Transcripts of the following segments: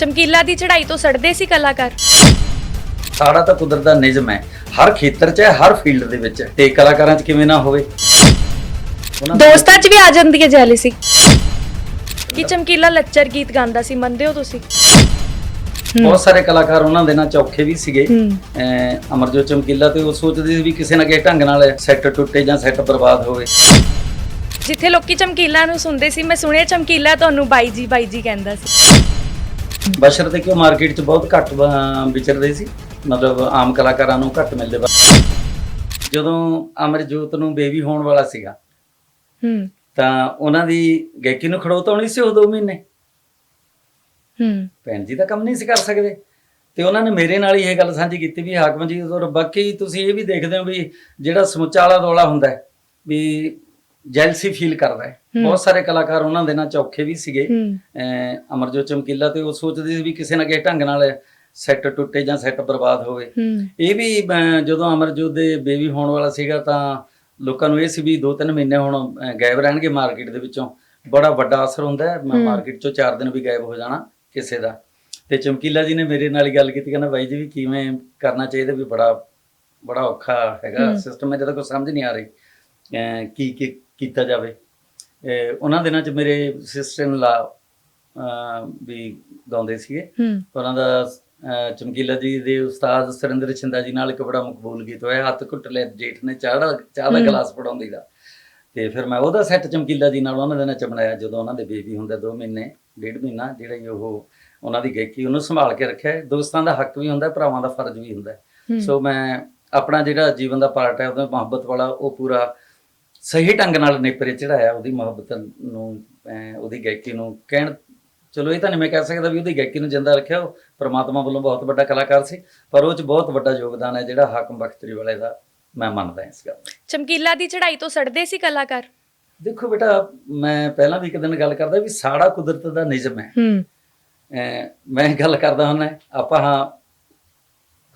ਚਮਕੀਲਾ ਦੀ ਚੜ੍ਹਾਈ ਤੋਂ ਸੜਦੇ ਸੀ ਕਲਾਕਾਰ। ਸਾਡਾ ਤਾਂ ਕੁਦਰਤ ਦਾ ਨਿਯਮ ਹੈ। ਹਰ ਖੇਤਰ 'ਚ ਹੈ ਹਰ ਫੀਲਡ ਦੇ ਵਿੱਚ ਹੈ। ਤੇ ਕਲਾਕਾਰਾਂ 'ਚ ਕਿਵੇਂ ਨਾ ਹੋਵੇ। ਉਹਨਾਂ ਦਾ- ਦੋਸਤਾਂ 'ਚ ਵੀ ਆ ਜਾਂਦੀ ਹੈ ਜੈਲਸੀ। ਕਿ ਚਮਕੀਲਾ ਲੱਚਰ ਗੀਤ ਗਾਉਂਦਾ ਸੀ ਮੰਨਦੇ ਹੋ ਤੁਸੀਂ? ਬਹੁਤ ਸਾਰੇ ਕਲਾਕਾਰ ਉਹਨਾਂ ਦੇ ਨਾਲ ਚੌਖੇ ਵੀ ਸੀਗੇ। ਹੂੰ। ਅਮਰਜੋਤ ਚਮਕੀਲਾ ਤੇ ਉਹ ਸੋਚਦੇ ਸੀ ਵੀ ਕਿਸੇ ਨਾ ਕਿਸੇ ਢੰਗ ਨਾਲ ਸੈੱਟ ਟੁੱਟੇ ਜਾਂ ਸੈੱਟ ਬਰਬਾਦ ਹੋਵੇ। ਜਿੱਥੇ ਲੋਕੀ ਚਮਕੀਲਾ ਨੂੰ ਸੁਣਦੇ ਸੀ ਮੈਂ ਸੁਣਿਆ ਚਮਕੀਲਾ ਤੁਹਾਨੂੰ ਬਾਈ ਜੀ ਬਾਈ ਜੀ ਕਹਿੰਦਾ ਸੀ। ਬਸ਼ਰਤੇ ਕਿ ਉਹ ਮਾਰਕੀਟ 'ਚ ਬਹੁਤ ਘੱਟ ਵਿਚਰਦੇ ਸੀ। ਮਤਲਬ ਆਮ ਕਲਾਕਾਰਾਂ ਨੂੰ ਘੱਟ ਮਿਲਦੇ ਜਦੋਂ ਅਮਰਜੋਤ ਨੂੰ ਬੇਬੀ ਹੋਣ ਵਾਲਾ ਸੀਗਾ ਹੂੰ। ਤਾਂ ਉਹਨਾਂ ਦੀ ਗਾਇਕੀ ਨੂੰ ਖੜੋਤਾ ਹੋਣੀ ਸੀ ਉਹ 2 ਮਹੀਨੇ। ਹੂੰ। ਭੈਣ ਜੀ ਤਾਂ ਕੰਮ ਨਹੀਂ ਸੀ ਕਰ ਸਕਦੇ। ਤੇ ਉਹਨਾਂ ਨੇ ਮੇਰੇ ਨਾਲ ਹੀ ਇਹ ਗੱਲ ਸਾਂਝੀ ਕੀਤੀ ਵੀ ਹਾਕਮ ਜੀ ਔਰ ਬਾਕੀ ਤੁਸੀਂ ਇਹ ਵੀ ਦੇਖਦੇ ਹੋ ਵੀ ਜਿਹੜਾ ਸਮੁੱਚਾ ਆਲਾ ਦੋਲਾ ਹੁੰਦਾ ਹੈ ਵੀ ਜੈਲਸੀ ਫੀਲ ਕਰਦਾ ਹੈ। ਬਹੁਤ ਸਾਰੇ ਕਲਾਕਾਰ ਉਹਨਾਂ ਦੇ ਨਾਲ ਚੌਖੇ ਵੀ ਸੀਗੇ। ਅਮਰਜੋਤ ਚਮਕੀਲਾ ਤੇ ਉਹ ਸੋਚਦੇ ਸੀ ਵੀ ਕਿਸੇ ਨਾ ਕਿਸੇ ਢੰਗ ਨਾਲ ਸੈੱਟ ਟੁੱਟੇ ਜਾਂ ਸੈੱਟ ਬਰਬਾਦ ਹੋਵੇ। ਇਹ ਵੀ ਜਦੋਂ ਅਮਰਜੋਤ ਦੇ ਬੇਬੀ ਹੋਣ ਵਾਲਾ ਸੀਗਾ ਤਾਂ ਲੋਕਾਂ ਨੂੰ ਇਹ ਸੀ ਵੀ 2-3 ਮਹੀਨੇ ਹੁਣ ਗਾਇਬ ਰਹਿਣਗੇ ਮਾਰਕੀਟ ਦੇ ਵਿੱਚੋਂ। ਬੜਾ ਵੱਡਾ ਅਸਰ ਹੁੰਦਾ ਹੈ। ਮਾਰਕੀਟ ਚੋਂ 4 ਦਿਨ ਵੀ ਗਾਇਬ ਹੋ ਜਾਣਾ ਕਿਸੇ ਦਾ। ਤੇ ਚਮਕੀਲਾ ਜੀ ਨੇ ਮੇਰੇ ਨਾਲ ਹੀ ਗੱਲ ਕੀਤੀ ਕਹਿੰਦਾ ਬਾਈ ਜੀ ਵੀ ਕਿਵੇਂ ਕਰਨਾ ਚਾਹੀਦਾ ਵੀ ਬੜਾ ਬੜਾ ਔਖਾ ਹੈਗਾ। ਸਿਸਟਮ ਹੈ ਜਦੋਂ ਕੋਈ ਸਮਝ ਨਹੀਂ ਆ ਰਹੀ। ਕੀ ਕੀ ਕੀਤਾ ਜਾਵੇ। ਉਹਨਾਂ ਦਿਨਾਂ ਚ ਮੇਰੇ ਸਿਸਟਰ ਇਨ ਲਾ ਵੀ ਗਾਉਂਦੇ ਸੀਗੇ। ਉਹਨਾਂ ਦਾ ਚਮਕੀਲਾ ਜੀ ਦੇ ਉਸਤਾਦ ਸੁਰਿੰਦਰ ਛਿੰਦਾ ਜੀ ਨਾਲ ਇੱਕ ਬੜਾ ਮਕਬੂਲ ਗੀਤ ਹੋਇਆ। ਹੱਥ ਘੁੱਟ ਲੈ ਜੇਠ ਨੇ ਚਾਹ ਦਾ ਚਾਹ ਦਾ। ਗਲਾਸ ਫੜਾਉਂਦੀ ਦਾ। ਤੇ ਫਿਰ ਮੈਂ ਉਹਦਾ ਸੈੱਟ ਚਮਕੀਲਾ ਜੀ ਨਾਲ ਉਹਨਾਂ ਦੇ ਨਾਲ ਚ ਬਣਾਇਆ ਜਦੋਂ ਉਹਨਾਂ ਦੇ ਬੇਬੀ ਹੁੰਦਾ 2 ਮਹੀਨੇ ਡੇਢ ਮਹੀਨਾ ਜਿਹੜਾ ਉਹ ਉਹਨਾਂ ਦੀ ਗਾਇਕੀ ਉਹਨੂੰ ਸੰਭਾਲ ਕੇ ਰੱਖਿਆ। ਦੋਸਤਾਂ ਦਾ ਹੱਕ ਵੀ ਹੁੰਦਾ ਭਰਾਵਾਂ ਦਾ ਫਰਜ਼ ਵੀ ਹੁੰਦਾ। ਸੋ ਮੈਂ ਆਪਣਾ ਜਿਹੜਾ ਜੀਵਨ ਦਾ ਪਾਰਟ ਹੈ ਉਹਦਾ ਮੁਹੱਬਤ ਵਾਲਾ ਉਹ ਪੂਰਾ ਸਹੀ ਢੰਗ ਨਾਲ ਨੇਪਰੇ ਚੜਾਇਆ ਉਹਦੀ ਮੁਹੱਬਤ ਨੂੰ ਅਹ, ਉਹਦੀ ਗਾਇਕੀ ਨੂੰ ਕਹਿਣ ਚਲੋ ਇਹ ਤਾਂ ਨਹੀਂ ਮੈਂ ਕਹਿ ਸਕਦਾ ਵੀ ਉਹਦੀ ਗਾਇਕੀ ਨੂੰ ਜਿੰਦਾ ਰੱਖਿਆ ਉਹ ਪ੍ਰਮਾਤਮਾ ਵੱਲੋਂ ਬਹੁਤ ਵੱਡਾ ਕਲਾਕਾਰ ਸੀ ਪਰ ਉਹ ਚ ਬਹੁਤ ਵੱਡਾ ਯੋਗਦਾਨ ਹੈ ਜਿਹੜਾ ਹਾਕਮ ਬਖਤਰੀ ਵਾਲੇ ਦਾ ਮੈਂ ਮੰਨਦਾ ਇਸ ਗੱਲ ਨੂੰ। ਚਮਕੀਲਾ ਦੀ ਚੜ੍ਹਾਈ ਤੋਂ ਸੜਦੇ ਸੀ ਕਲਾਕਾਰ? ਦੇਖੋ ਬੇਟਾ ਮੈਂ ਪਹਿਲਾਂ ਵੀ ਇੱਕ ਦਿਨ ਗੱਲ ਕਰਦਾ ਵੀ ਸਾੜਾ ਕੁਦਰਤ ਦਾ ਨਿਯਮ ਹੈ। ਹੂੰ। ਅਹ, ਮੈਂ ਗੱਲ ਕਰਦਾ ਹੁੰਦਾ ਆਪਾਂ ਹਾਂ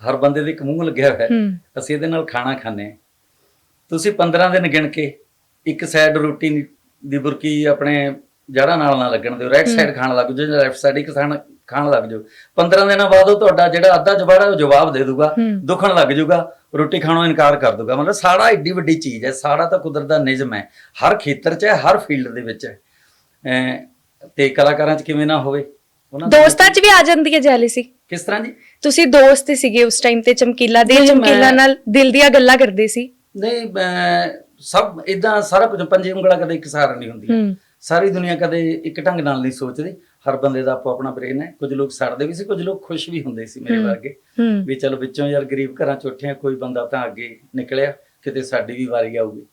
ਹਰ ਬੰਦੇ ਦੇ ਇੱਕ ਮੂੰਹ ਲੱਗਿਆ ਹੋਇਆ ਹੈ। ਹੂੰ। ਅਸੀਂ ਇਹਦੇ ਨਾਲ ਖਾਣਾ ਖਾਂਦੇ ਹਾਂ। ਤੁਸੀਂ 15 ਦਿਨ ਗਿਣ ਕੇ ਇੱਕ ਸਾਈਡ ਰੋਟੀ ਦੀ ਬੁਰਕੀ ਆਪਣੇ ਜੜ੍ਹਾਂ ਨਾਲ ਨਾ ਲੱਗਣ ਦਿਓ ਰਾਈਟ ਸਾਈਡ ਖਾਣ ਲੱਗ ਜਾਓ ਜਾਂ ਲੈਫਟ ਸਾਈਡ ਇੱਕ ਖਾਣ ਖਾਣ ਲੱਗ ਜਾਓ। 15 ਦਿਨਾਂ ਬਾਅਦ ਉਹ ਤੁਹਾਡਾ ਜਿਹੜਾ ਅੱਧਾ ਜਵਾੜਾ ਉਹ ਜਵਾਬ ਦੇ ਦੂਗਾ ਦੁਖਣ ਲੱਗ ਜਾਊਗਾ ਰੋਟੀ ਖਾਣੋਂ ਇਨਕਾਰ ਕਰ ਦੂਗਾ। ਮਤਲਬ ਸਾੜਾ ਏਡੀ ਵੱਡੀ ਚੀਜ਼ ਹੈ ਸਾੜਾ ਤਾਂ ਕੁਦਰਤ ਦਾ ਨਿਯਮ ਹੈ ਹਰ ਖੇਤਰ 'ਚ ਹੈ ਹਰ ਫੀਲਡ ਦੇ ਵਿੱਚ ਹੈ। ਤੇ ਕਲਾਕਾਰਾਂ 'ਚ ਕਿਵੇਂ ਨਾ ਹੋਵੇ ਦੋਸਤਾਂ 'ਚ ਵੀ ਆ ਜਾਂਦੀ ਹੈ ਜੈਲਸੀ ਕਿਸ ਤਰ੍ਹਾਂ ਜੀ? ਤੁਸੀਂ ਦੋਸਤ ਸੀਗੇ ਉਸ ਟਾਈਮ ਤੇ ਚਮਕੀਲਾ ਦੇ ਚਮਕੀਲਾ ਨਾਲ ਦਿਲ ਦੀਆਂ ਗੱਲਾਂ ਕਰਦੇ ਸੀ। ਨਹੀਂ ਮੈਂ- ਸਭ ਇਦਾਂ ਸਾਰਾ ਕੁਝ ਪੰਜੇ ਉਂਗਲਾਂ ਕਦੇ ਇੱਕ ਸਾਰ ਨਹੀਂ ਹੁੰਦੀ ਸਾਰੀ ਦੁਨੀਆ ਕਦੇ ਇੱਕ ਢੰਗ ਨਾਲ ਨਹੀਂ ਸੋਚਦੀ। ਹਰ ਬੰਦੇ ਦਾ ਆਪੋ ਆਪਣਾ ਬ੍ਰੇਨ ਹੈ। ਕੁਝ ਲੋਕ ਸੜਦੇ ਵੀ ਸੀ ਕੁਝ ਲੋਕ ਖੁਸ਼ ਵੀ ਹੁੰਦੇ ਸੀ ਮੇਰੇ। ਵਰਗੇ। ਵੀ ਚਲੋ ਵਿੱਚੋਂ ਯਾਰ ਗਰੀਬ ਘਰਾਂ ਚ ਉੱਠਿਆ ਕੋਈ ਬੰਦਾ ਤਾਂ ਅੱਗੇ ਨਿਕਲਿਆ ਕਿਤੇ ਸਾਡੀ ਵੀ ਵਾਰੀ ਆਊਗੀ।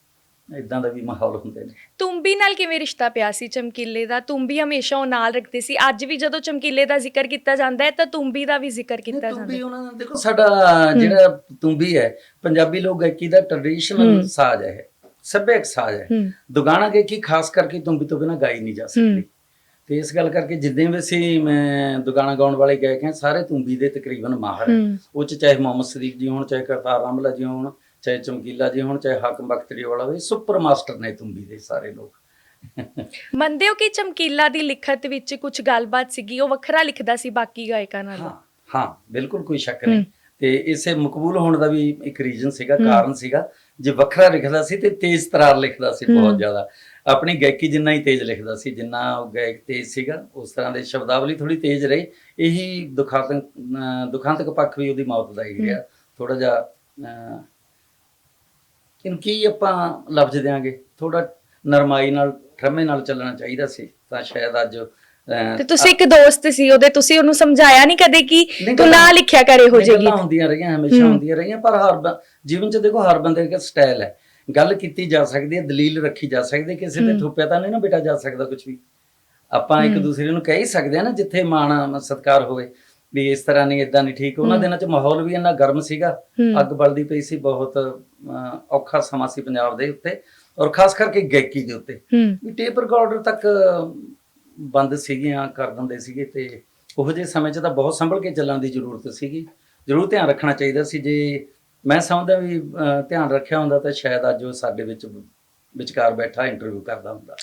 ਇਦਾਂ ਦਾ ਵੀ ਮਾਹੌਲ ਹੁੰਦੇ ਨੇ ਤੁੰਬੀ ਨਾਲ ਕਿਵੇਂ ਰਿਸ਼ਤਾ ਪਿਆ ਸੀ ਚਮਕੀਲੇ ਦਾ? ਤੁੰਬੀ ਹਮੇਸ਼ਾ ਉਹ ਨਾਲ ਰੱਖਦੇ ਸੀ। ਅੱਜ ਵੀ ਜਦੋਂ ਚਮਕੀਲੇ ਦਾ ਜ਼ਿਕਰ ਕੀਤਾ ਜਾਂਦਾ ਹੈ ਤਾਂ ਤੁੰਬੀ ਦਾ ਵੀ ਜ਼ਿਕਰ ਕੀਤਾ ਜਾਂਦਾ ਤੁੰਬੀ ਹੈ। ਉਹਨਾਂ ਦਾ ਦੇਖੋ ਸਾਡਾ ਜਿਹੜਾ ਤੁੰਬੀ ਹੈ ਪੰਜਾਬੀ ਲੋਕ ਗਾਇਕੀ ਦਾ ਟ੍ਰੈਡੀਸ਼ਨਲ। ਸਾਜ਼ ਹੈ ਸੱਭਿਅਕ ਸਾਜ਼ ਹੈ। ਦੁਗਾਣਾ ਗਾਇਕੀ ਖਾਸ ਕਰਕੇ ਤੁੰਬੀ ਤੋਂ ਬਿਨਾਂ ਗਾਈ ਨਹੀਂ ਜਾ ਸਕਦੀ। ਤੇ ਇਸ ਗੱਲ ਕਰਕੇ ਜਿੱਦਾਂ ਵੀ ਅਸੀਂ ਮੈਂ ਦੁਗਾਣਾ ਗਾਉਣ ਵਾਲੇ ਗਾਇਕ ਹਾਂ ਸਾਰੇ ਤੁੰਬੀ ਦੇ ਤਕਰੀਬਨ ਮਾਹਰ ਉਹ ਚ ਚਾਹੇ ਮੁਹੰਮਦ ਸਦੀਕ ਜੀ ਹੋਣ ਚਾਹੇ ਕਰਤਾਰ ਰਾਮਲਾ ਜੀ ਹੋਣ ਚਾਹੇ ਚਮਕੀਲਾ ਜੀ ਹੋਣ ਚਾਹੇ ਹਾਕਮ ਬਖਤਰੀ ਵਾਲਾ ਹੋਵੇ ਸੁਪਰ ਮਾਸਟਰ ਨੇ ਤੁੰਬੀ ਦੇ ਸਾਰੇ ਲੋਕ। ਮੰਨਦੇ ਹੋ ਕਿ ਚਮਕੀਲਾ ਦੀ ਲਿਖਤ ਵਿੱਚ ਕੁਝ ਗੱਲਬਾਤ ਸੀਗੀ? ਉਹ ਵੱਖਰਾ ਲਿਖਦਾ ਸੀ ਬਾਕੀ ਗਾਇਕਾਂ ਨਾਲੋਂ? ਹਾਂ ਬਿਲਕੁਲ ਕੋਈ ਸ਼ੱਕ। ਨਹੀਂ। ਤੇ ਇਸੇ ਮਕਬੂਲ ਹੋਣ ਦਾ ਵੀ ਇੱਕ ਰੀਜ਼ਨ ਸੀਗਾ। ਕਾਰਨ ਸੀਗਾ। ਜੇ ਵੱਖਰਾ ਲਿਖਦਾ ਸੀ ਤੇ ਤੇਜ਼ ਤਰਾਰ ਲਿਖਦਾ ਸੀ ਬਹੁਤ। ਜ਼ਿਆਦਾ। ਆਪਣੀ ਗਾਇਕੀ ਜਿੰਨਾ ਹੀ ਤੇਜ਼ ਲਿਖਦਾ ਸੀ ਜਿੰਨਾ ਉਹ ਗਾਇਕ ਤੇਜ਼ ਸੀਗਾ ਉਸ ਤਰ੍ਹਾਂ ਦੇ ਸ਼ਬਦਾਵਲੀ ਥੋੜੀ ਤੇਜ਼ ਰਹੀ। ਇਹੀ ਦੁਖਾਂਤਕ ਦੁਖਾਂਤਕ ਪੱਖ ਵੀ ਉਹਦੀ ਮੌਤ ਦਾ ਹੀ ਰਿਹਾ। ਥੋੜਾ ਜਿਹਾ ਅਹ, ਕਿਨ ਕੀ ਆਪਾਂ ਲਫ਼ਜ਼ ਦਿਆਂਗੇ ਥੋੜਾ ਨਰਮਾਈ ਨਾਲ ਠਰਮੇ ਨਾਲ ਚੱਲਣਾ ਚਾਹੀਦਾ ਸੀ ਤਾਂ ਸ਼ਾਇਦ ਅੱਜ ਤੇ ਤੁਸੀਂ ਇੱਕ ਦੋਸਤ ਸੀ ਉਹਦੇ ਤੁਸੀਂ ਉਹਨੂੰ ਸਮਝਾਇਆ ਨਹੀਂ ਕਦੇ ਕਿ ਤੂੰ ਨਾ ਲਿਖਿਆ ਕਰ ਇਹੋ ਜਿਹੇ ਗੱਲਾਂ ਹੁੰਦੀਆਂ ਰਹੀਆਂ ਹਮੇਸ਼ਾ। ਹੁੰਦੀਆਂ ਰਹੀਆਂ ਪਰ ਹਰ ਜੀਵਨ 'ਚ ਦੇਖੋ ਹਰ ਬੰਦੇ ਦਾ ਸਟਾਈਲ ਹੈ ਗੱਲ ਕੀਤੀ ਜਾ ਸਕਦੀ ਹੈ ਦਲੀਲ ਰੱਖੀ ਜਾ ਸਕਦੀ ਹੈ ਕਿਸੇ ਤੇ। ਥੁੱਪਿਆ ਤਾਂ ਨਹੀਂ ਨਾ ਬਿਟਾ ਜਾ ਸਕਦਾ ਕੁਝ ਵੀ ਆਪਾਂ ਇੱਕ। ਦੂਸਰੇ ਨੂੰ ਕਹਿ ਹੀ ਸਕਦੇ ਆ ਨਾ ਜਿੱਥੇ ਮਾਣ ਸਤਕਾਰ ਹੋਵੇ ਵੀ ਇਸ ਤਰ੍ਹਾਂ ਨਹੀਂ ਇਦਾਂ ਨਹੀਂ ਠੀਕ। ਉਹਨਾਂ। ਦਿਨਾਂ 'ਚ ਮਾਹੌਲ ਵੀ ਇੰਨਾ ਗਰਮ ਸੀਗਾ। ਅੱਗ ਬਲਦੀ ਪਈ ਸੀ ਬਹੁਤ ਔਖਾ ਸਮਾਂ ਸੀ ਪੰਜਾਬ ਦੇ ਉੱਤੇ। ਔਰ ਖਾਸ ਕਰਕੇ ਗਾਇਕੀ ਦੇ ਉੱਤੇ। ਵੀ ਟੇਪ ਰਿਕਾਰਡਰ ਤੱਕ ਬੰਦ ਸੀਗੀਆਂ ਕਰ ਦਿੰਦੇ ਸੀਗੇ ਤੇ ਉਹੋ ਜਿਹੇ ਸਮੇਂ 'ਚ ਤਾਂ ਬਹੁਤ ਸੰਭਲ ਕੇ ਚੱਲਣ ਦੀ ਜ਼ਰੂਰਤ ਸੀਗੀ। ਜ਼ਰੂਰ ਧਿਆਨ ਰੱਖਣਾ ਚਾਹੀਦਾ ਸੀ। ਜੇ ਮੈਂ ਸਮਝਦਾ ਵੀ ਧਿਆਨ ਰੱਖਿਆ ਹੁੰਦਾ ਤਾਂ ਸ਼ਾਇਦ ਅੱਜ ਉਹ ਸਾਡੇ ਵਿੱਚ ਵਿਚਕਾਰ ਬੈਠਾ ਇੰਟਰਵਿਊ ਕਰਦਾ ਹੁੰਦਾ।